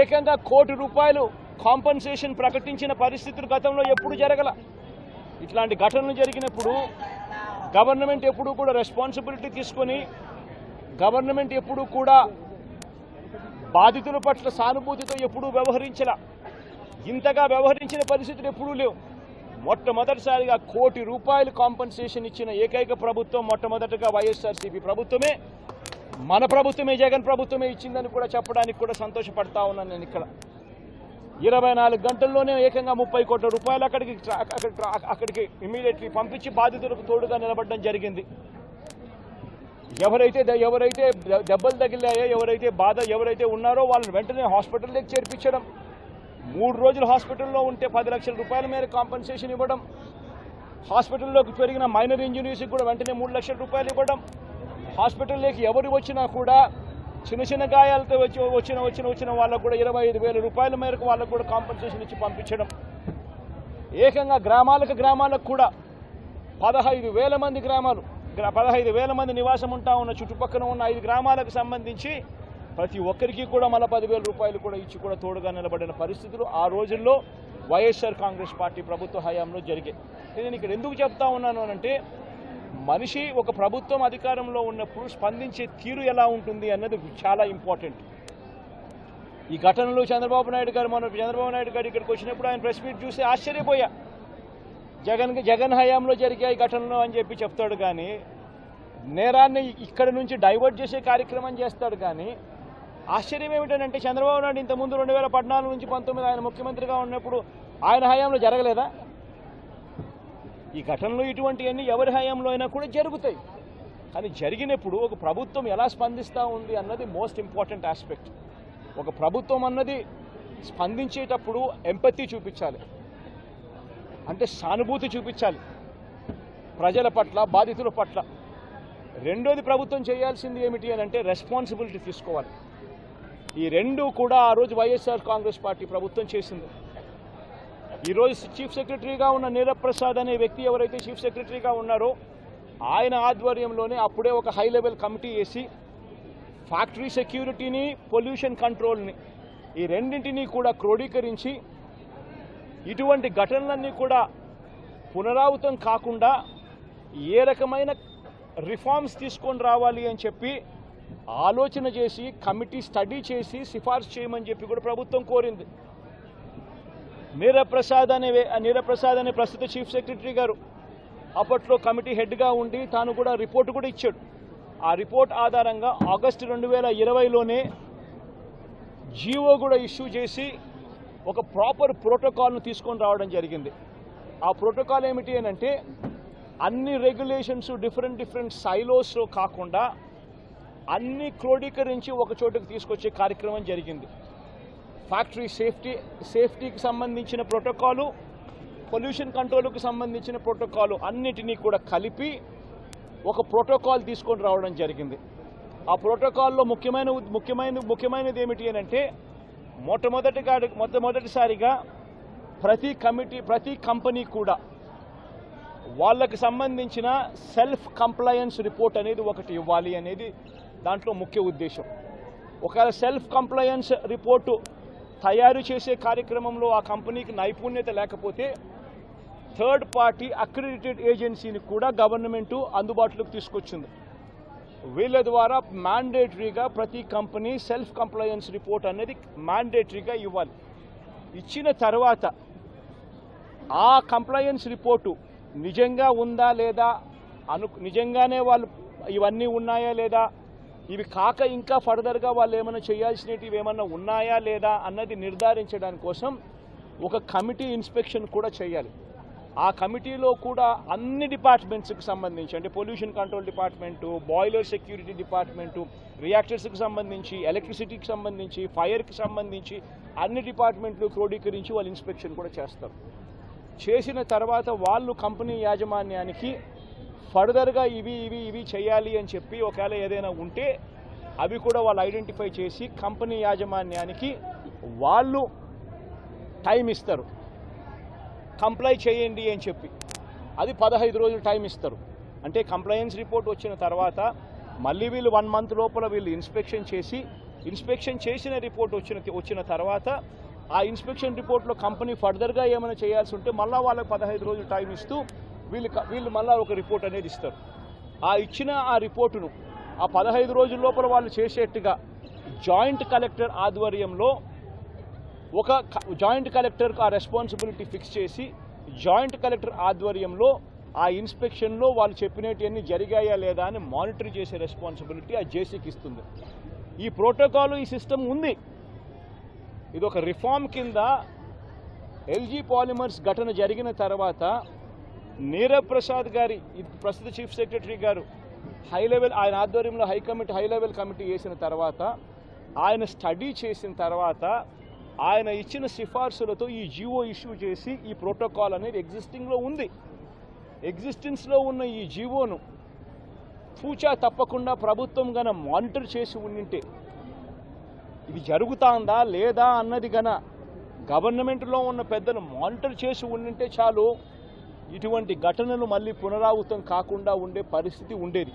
ఏకంగా కోటి రూపాయలు కాంపన్సేషన్ ప్రకటించిన పరిస్థితులు గతంలో ఎప్పుడు జరగల? ఇట్లాంటి ఘటనలు జరిగినప్పుడు గవర్నమెంట్ ఎప్పుడూ కూడా రెస్పాన్సిబిలిటీ తీసుకొని గవర్నమెంట్ ఎప్పుడూ కూడా బాధితుల పట్ల సానుభూతితో ఎప్పుడూ వ్యవహరించల. ఇంతగా వ్యవహరించిన పరిస్థితులు ఎప్పుడూ లేవు. మొట్టమొదటిసారిగా కోటి రూపాయలు కాంపన్సేషన్ ఇచ్చిన ఏకైక ప్రభుత్వం మొట్టమొదటగా వైఎస్ఆర్సీపీ ప్రభుత్వమే. మన ప్రభుత్వమే జగన్ ప్రభుత్వమే ఇచ్చిందని కూడా చెప్పడానికి కూడా సంతోషపడతా ఉన్నాను నేను ఇక్కడ. ఇరవై నాలుగు గంటల్లోనే ఏకంగా ముప్పై కోట్ల రూపాయలు అక్కడికి అక్కడికి ఇమీడియట్లీ పంపించి బాధితులకు తోడుగా నిలబడడం జరిగింది. ఎవరైతే ద- ఎవరైతే దెబ్బలు తగిలాయో ఎవరైతే బాధ ఎవరైతే ఉన్నారో వాళ్ళని వెంటనే హాస్పిటల్లోకి చేర్పించడం. మూడు రోజులు హాస్పిటల్లో ఉంటే పది లక్షల రూపాయల మేర కాంపన్సేషన్ ఇవ్వడం. హాస్పిటల్లోకి పెరిగిన మైనర్ ఇంజనీర్స్కి కూడా వెంటనే మూడు లక్షల రూపాయలు ఇవ్వడం. హాస్పిటల్లోకి ఎవరు వచ్చినా కూడా చిన్న చిన్న గాయాలతో వచ్చి వచ్చిన వచ్చిన వచ్చిన వాళ్ళకు కూడా ఇరవై ఐదు వేల రూపాయల మేరకు వాళ్ళకు కూడా కాంపెన్సేషన్ ఇచ్చి పంపించడం. ఏకంగా గ్రామాలకు గ్రామాలకు కూడా పదహైదు వేల మంది గ్రామాలు గ్రా- పదహైదు వేల మంది నివాసం ఉంటా ఉన్న చుట్టుపక్కల ఉన్న ఐదు గ్రామాలకు సంబంధించి ప్రతి ఒక్కరికి కూడా మళ్ళీ పదివేల రూపాయలు కూడా ఇచ్చి కూడా తోడుగా నిలబడిన పరిస్థితులు ఆ రోజుల్లో వైఎస్ఆర్ కాంగ్రెస్ పార్టీ ప్రభుత్వ హయాంలో జరిగాయి. నేను ఇక్కడ ఎందుకు చెప్తా ఉన్నాను అంటే మనిషి ఒక ప్రభుత్వం అధికారంలో ఉన్నప్పుడు స్పందించే తీరు ఎలా ఉంటుంది అన్నది చాలా ఇంపార్టెంట్. ఈ ఘటనలో చంద్రబాబు నాయుడు గారు మన చంద్రబాబు నాయుడు గారు ఇక్కడికి వచ్చినప్పుడు ఆయన ప్రెస్ మీట్ చూసి ఆశ్చర్యపోయా. జగన్ జగన్ హయాంలో జరిగాయి ఘటనలు అని చెప్పి చెప్తాడు కానీ నేరాన్ని ఇక్కడ నుంచి డైవర్ట్ చేసే కార్యక్రమం చేస్తాడు కానీ ఆశ్చర్యం ఏమిటంటే చంద్రబాబు నాయుడు ఇంతకుముందు రెండు వేల పద్నాలుగు నుంచి పంతొమ్మిది ఆయన ముఖ్యమంత్రిగా ఉన్నప్పుడు ఆయన హయాంలో జరగలేదా? ఈ ఘటనలు ఇటువంటివన్నీ ఎవరి హయాంలో అయినా కూడా జరుగుతాయి. కానీ జరిగినప్పుడు ఒక ప్రభుత్వం ఎలా స్పందిస్తూ ఉంది అన్నది మోస్ట్ ఇంపార్టెంట్ ఆస్పెక్ట్ ఒక ప్రభుత్వం అన్నది స్పందించేటప్పుడు ఎంపతి చూపించాలి. అంటే సానుభూతి చూపించాలి. ప్రజల పట్ల బాధితుల పట్ల. రెండోది ప్రభుత్వం చేయాల్సింది ఏమిటి అని అంటే రెస్పాన్సిబిలిటీ తీసుకోవాలి. ఈ రెండు కూడా ఆ రోజు వైఎస్ఆర్ కాంగ్రెస్ పార్టీ ప్రభుత్వం చేసింది. ఈరోజు చీఫ్ సెక్రటరీగా ఉన్న నీరబ్ ప్రసాద్ అనే వ్యక్తి ఎవరైతే చీఫ్ సెక్రటరీగా ఉన్నారో ఆయన ఆధ్వర్యంలోనే అప్పుడే ఒక హై లెవెల్ కమిటీ వేసి ఫ్యాక్టరీ సెక్యూరిటీని పొల్యూషన్ కంట్రోల్ని ఈ రెండింటినీ కూడా క్రోడీకరించి ఇటువంటి ఘటనలన్నీ కూడా పునరావృతం కాకుండా ఏ రకమైన రిఫార్మ్స్ తీసుకొని రావాలి అని చెప్పి ఆలోచన చేసి కమిటీ స్టడీ చేసి సిఫార్సు చేయమని చెప్పి కూడా ప్రభుత్వం కోరింది. నీరప్రసాద్ అనే వే- నీరప్రసాద్ అనే ప్రస్తుత చీఫ్ సెక్రటరీ గారు. అప్పట్లో కమిటీ హెడ్గా ఉండి తాను కూడా రిపోర్ట్ కూడా ఇచ్చాడు. ఆ రిపోర్ట్ ఆధారంగా ఆగస్టు రెండు వేల ఇరవైలోనే జీవో కూడా ఇష్యూ చేసి ఒక ప్రాపర్ ప్రోటోకాల్ను తీసుకొని రావడం జరిగింది. ఆ ప్రోటోకాల్ ఏమిటి అని అంటే అన్ని రెగ్యులేషన్స్ డిఫరెంట్ డిఫరెంట్ సైలోస్లో కాకుండా అన్ని క్రోడీకరించి ఒక చోటుకు తీసుకొచ్చే కార్యక్రమం జరిగింది. ఫ్యాక్టరీ సేఫ్టీ సేఫ్టీకి సంబంధించిన ప్రోటోకాలు పొల్యూషన్ కంట్రోల్కి సంబంధించిన ప్రోటోకాలు అన్నిటినీ కూడా కలిపి ఒక ప్రోటోకాల్ తీసుకొని రావడం జరిగింది. ఆ ప్రోటోకాల్లో ముఖ్యమైన ముఖ్యమైన ముఖ్యమైనది ఏమిటి అని అంటే మొట్టమొదటిగా మొట్టమొదటిసారిగా ప్రతి కమిటీ ప్రతి కంపెనీ కూడా వాళ్ళకి సంబంధించిన సెల్ఫ్ కంప్లయన్స్ రిపోర్ట్ అనేది ఒకటి ఇవ్వాలి అనేది దాంట్లో ముఖ్య ఉద్దేశం. ఒకవేళ సెల్ఫ్ కంప్లయన్స్ రిపోర్టు తయారు చేసే కార్యక్రమంలో ఆ కంపెనీకి నైపుణ్యత లేకపోతే థర్డ్ పార్టీ అక్రిడిటెడ్ ఏజెన్సీని కూడా గవర్నమెంటు అందుబాటులోకి తీసుకొచ్చింది. వీళ్ళ ద్వారా మ్యాండేటరీగా ప్రతి కంపెనీ సెల్ఫ్ కంప్లయన్స్ రిపోర్ట్ అనేది మ్యాండేటరీగా ఇవ్వాలి. ఇచ్చిన తర్వాత ఆ కంప్లయన్స్ రిపోర్టు నిజంగా ఉందా లేదా అను నిజంగానే వాళ్ళు ఇవన్నీ ఉన్నాయా లేదా ఇవి కాక ఇంకా ఫర్దర్గా వాళ్ళు ఏమైనా చేయాల్సినవి ఏమైనా ఉన్నాయా లేదా అన్నది నిర్ధారించడానికి కోసం ఒక కమిటీ ఇన్స్పెక్షన్ కూడా చేయాలి. ఆ కమిటీలో కూడా అన్ని డిపార్ట్మెంట్స్కి సంబంధించి అంటే pollution control department boiler security department రియాక్టర్స్కి సంబంధించి ఎలక్ట్రిసిటీకి సంబంధించి ఫైర్కి సంబంధించి అన్ని డిపార్ట్మెంట్లు క్రోడీకరించి వాళ్ళు ఇన్స్పెక్షన్ కూడా చేస్తారు. చేసిన తర్వాత వాళ్ళు కంపెనీ యాజమాన్యానికి ఫర్దర్గా ఇవి ఇవి ఇవి చేయాలి అని చెప్పి ఒకవేళ ఏదైనా ఉంటే అవి కూడా వాళ్ళు ఐడెంటిఫై చేసి కంపెనీ యాజమాన్యానికి వాళ్ళు టైం ఇస్తారు. కంప్లై చేయండి అని చెప్పి. అది పదహైదు రోజులు టైం ఇస్తారు. అంటే కంప్లయన్స్ రిపోర్ట్ వచ్చిన తర్వాత మళ్ళీ వీళ్ళు వన్ మంత్ లోపల వీళ్ళు ఇన్స్పెక్షన్ చేసి ఇన్స్పెక్షన్ చేసిన రిపోర్ట్ వచ్చిన వచ్చిన తర్వాత ఆ ఇన్స్పెక్షన్ రిపోర్ట్లో కంపెనీ ఫర్దర్గా ఏమైనా చేయాల్సి ఉంటే మళ్ళీ వాళ్ళకి పదహైదు రోజులు టైం ఇస్తూ వీళ్ళు వీళ్ళు మళ్ళీ ఒక రిపోర్ట్ అనేది ఇస్తారు. ఆ ఇచ్చిన ఆ రిపోర్టును ఆ పదహైదు రోజుల లోపల వాళ్ళు చేసేట్టుగా జాయింట్ కలెక్టర్ ఆధ్వర్యంలో ఒక జాయింట్ కలెక్టర్కు ఆ రెస్పాన్సిబిలిటీ ఫిక్స్ చేసి జాయింట్ కలెక్టర్ ఆధ్వర్యంలో ఆ ఇన్స్పెక్షన్లో వాళ్ళు చెప్పినవన్నీ జరిగాయా లేదా అని మానిటర్ చేసే రెస్పాన్సిబిలిటీ ఆ జేసీకి ఇస్తుంది. ఈ ప్రోటోకాల్ ఈ సిస్టమ్ ఉంది. ఇది ఒక రిఫార్మ్ కింద ఎల్జీ పాలిమర్స్ ఘటన జరిగిన తర్వాత నీరవ్ ప్రసాద్ గారి ప్రస్తుత చీఫ్ సెక్రటరీ గారు హై లెవెల్ ఆయన ఆధ్వర్యంలో high committee high level committee వేసిన తర్వాత ఆయన స్టడీ చేసిన తర్వాత ఆయన ఇచ్చిన సిఫార్సులతో ఈ జియో ఇష్యూ చేసి ఈ ప్రోటోకాల్ అనేది ఎగ్జిస్టింగ్లో ఉంది. ఎగ్జిస్టెన్స్లో ఉన్న ఈ జీవోను పూచా తప్పకుండా ప్రభుత్వం గన మానిటర్ చేసి ఉండింటే ఇది జరుగుతాందా లేదా అన్నది గన గవర్నమెంట్లో ఉన్న పెద్దలు మానిటర్ చేసి ఉండింటే చాలు. ఇటువంటి ఘటనలు మళ్ళీ పునరావృతం కాకుండా ఉండే పరిస్థితి ఉండేది.